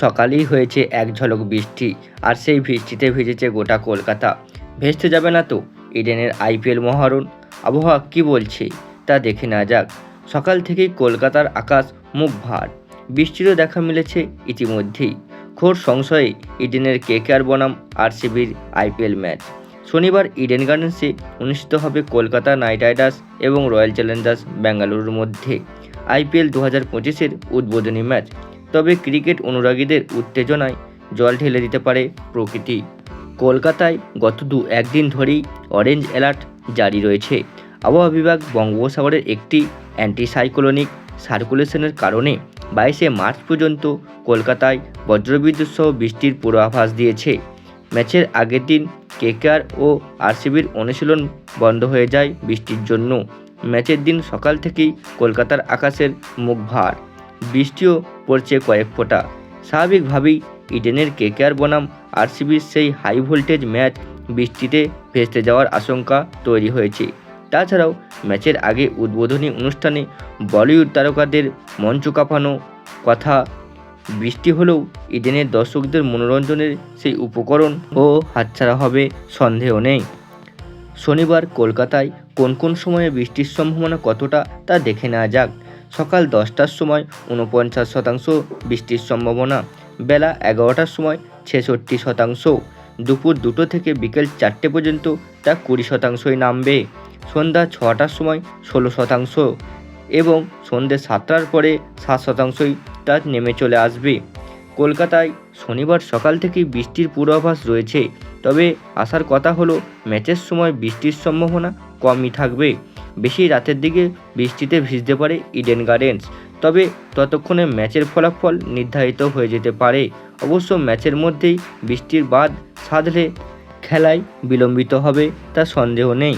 সকালেই হয়েছে এক ঝলক বৃষ্টি, আর সেই বৃষ্টিতে ভিজেছে গোটা কলকাতা। ভেস্তে যাবে না তো ইডেনের আইপিএল মহারণ। আবহাওয়া কি বলছে তা দেখে না যাক। সকাল থেকেই কলকাতার আকাশ মুখ ভার। বৃষ্টিরও দেখা মিলেছে ইতিমধ্যেই। ঘোর সংশয়ে ইডেনের কেকেআর বনাম আরসিবির আইপিএল ম্যাচ। শনিবার ইডেন গার্ডেন্সে অনুষ্ঠিত হবে কলকাতা নাইট রাইডার্স এবং রয়্যাল চ্যালেঞ্জার্স বেঙ্গালুরুর মধ্যে। আইপিএল দু হাজার পঁচিশের উদ্বোধনী ম্যাচ তবে ক্রিকেট অনুরাগীদের উত্তেজনায় জল ঢেলে দিতে পারে প্রকৃতি। কলকাতায় গত দু, একদিন ধরেই অরেঞ্জ অ্যালার্ট জারি রয়েছে। আবহাওয়া বিভাগ বঙ্গোপসাগরের একটি অ্যান্টিসাইক্লোনিক সার্কুলেশনের কারণে বাইশে মার্চ পর্যন্ত কলকাতায় বজ্রবিদ্যুৎ সহ বৃষ্টির পূর্বাভাস দিয়েছে। ম্যাচের আগের দিন কেকেআর ও আরসিবির অনুশীলন বন্ধ হয়ে যায় বৃষ্টির জন্য। ম্যাচের দিন সকাল থেকেই কলকাতার আকাশের মুখ ভার। বৃষ্টিও পড়ছে কয়েক ফোঁটা। স্বাভাবিকভাবেই ইডেনের কেকেআর বনাম আরসিবির সেই হাই ভোল্টেজ ম্যাচ বৃষ্টিতে ভেস্তে যাওয়ার আশঙ্কা তৈরি হয়েছে। তাছাড়াও ম্যাচের আগে উদ্বোধনী অনুষ্ঠানে বলিউড তারকাদের মঞ্চ কাঁপানো কথা, বৃষ্টি হলেও ইডেনের দর্শকদের মনোরঞ্জনের সেই উপকরণ ও হাতছাড়া হবে সন্দেহ নেই। শনিবার কলকাতায় কোন কোন সময়ে বৃষ্টির সম্ভাবনা কতটা তা দেখে নেওয়া যাক। সকাল দশটার সময় উনপঞ্চাশ শতাংশ বৃষ্টির সম্ভাবনা, বেলা এগারোটার সময় ছেষট্টি শতাংশ। দুপুর দুটো থেকে বিকেল চারটে পর্যন্ত তা কুড়ি শতাংশই নামবে। সন্ধ্যা ছটার সময় ষোলো শতাংশ এবং সন্ধ্যে সাতটার পরে সাত শতাংশই তা নেমে চলে আসবে। কলকাতায় শনিবার সকাল থেকেই বৃষ্টির পূর্বাভাস রয়েছে, তবে আসার কথা হলো, ম্যাচের সময় বৃষ্টির সম্ভাবনা কমই থাকবে। বেশি রাতের দিকে বৃষ্টিতে ভিজতে পারে ইডেন গার্ডেন্স তবে ততক্ষণে ম্যাচের ফলাফল নির্ধারিত হয়ে যেতে পারে। অবশ্য ম্যাচের মধ্যেই বৃষ্টির বাদ সাধলে খেলায় বিলম্বিত হবে, তা সন্দেহ নেই।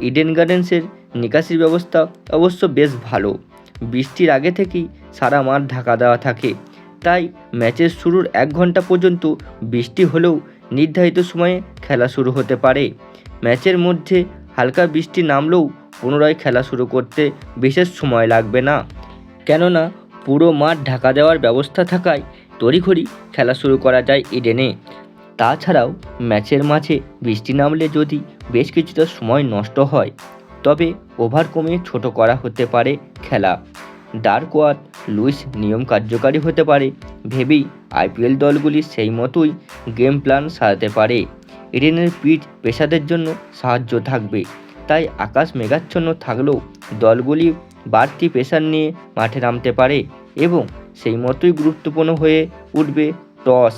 ইডেন গার্ডেন্সের নিকাশির ব্যবস্থা অবশ্য বেশ ভালো। বৃষ্টির আগে থেকেই সারা মাঠ ঢাকা দেওয়া থাকে। তাই ম্যাচের শুরুর এক ঘণ্টা পর্যন্ত বৃষ্টি হলেও নির্ধারিত সময়ে খেলা শুরু হতে পারে। ম্যাচের মধ্যে হালকা বৃষ্টি নামলেও পুনরায় খেলা শুরু করতে বিশেষ সময় লাগবে না। কেননা, পুরো মাঠ ঢাকা দেওয়ার ব্যবস্থা থাকায় তড়িঘড়ি খেলা শুরু করা যায় ইডেনে। তাছাড়াও, ম্যাচের মাঝে বৃষ্টি নামলে যদি বেশ কিছুটা সময় নষ্ট হয়, তবে ওভার কমিয়ে ছোট করা হতে পারে খেলা। ডার্ক ওয়ার লুইস নিয়ম কার্যকারী হতে পারে, ভেবেই আইপিএল দলগুলি সেই মতোই গেম প্ল্যান সাজাতে পারে। ইডেনের পিচ পেশাদের জন্য সাহায্য থাকবে। তাই আকাশ মেঘাচ্ছন্ন থাকলেও দলগুলি বাড়তি প্রেশার নিয়ে মাঠে নামতে পারে এবং সেই মতোই গুরুত্বপূর্ণ হয়ে উঠবে টস।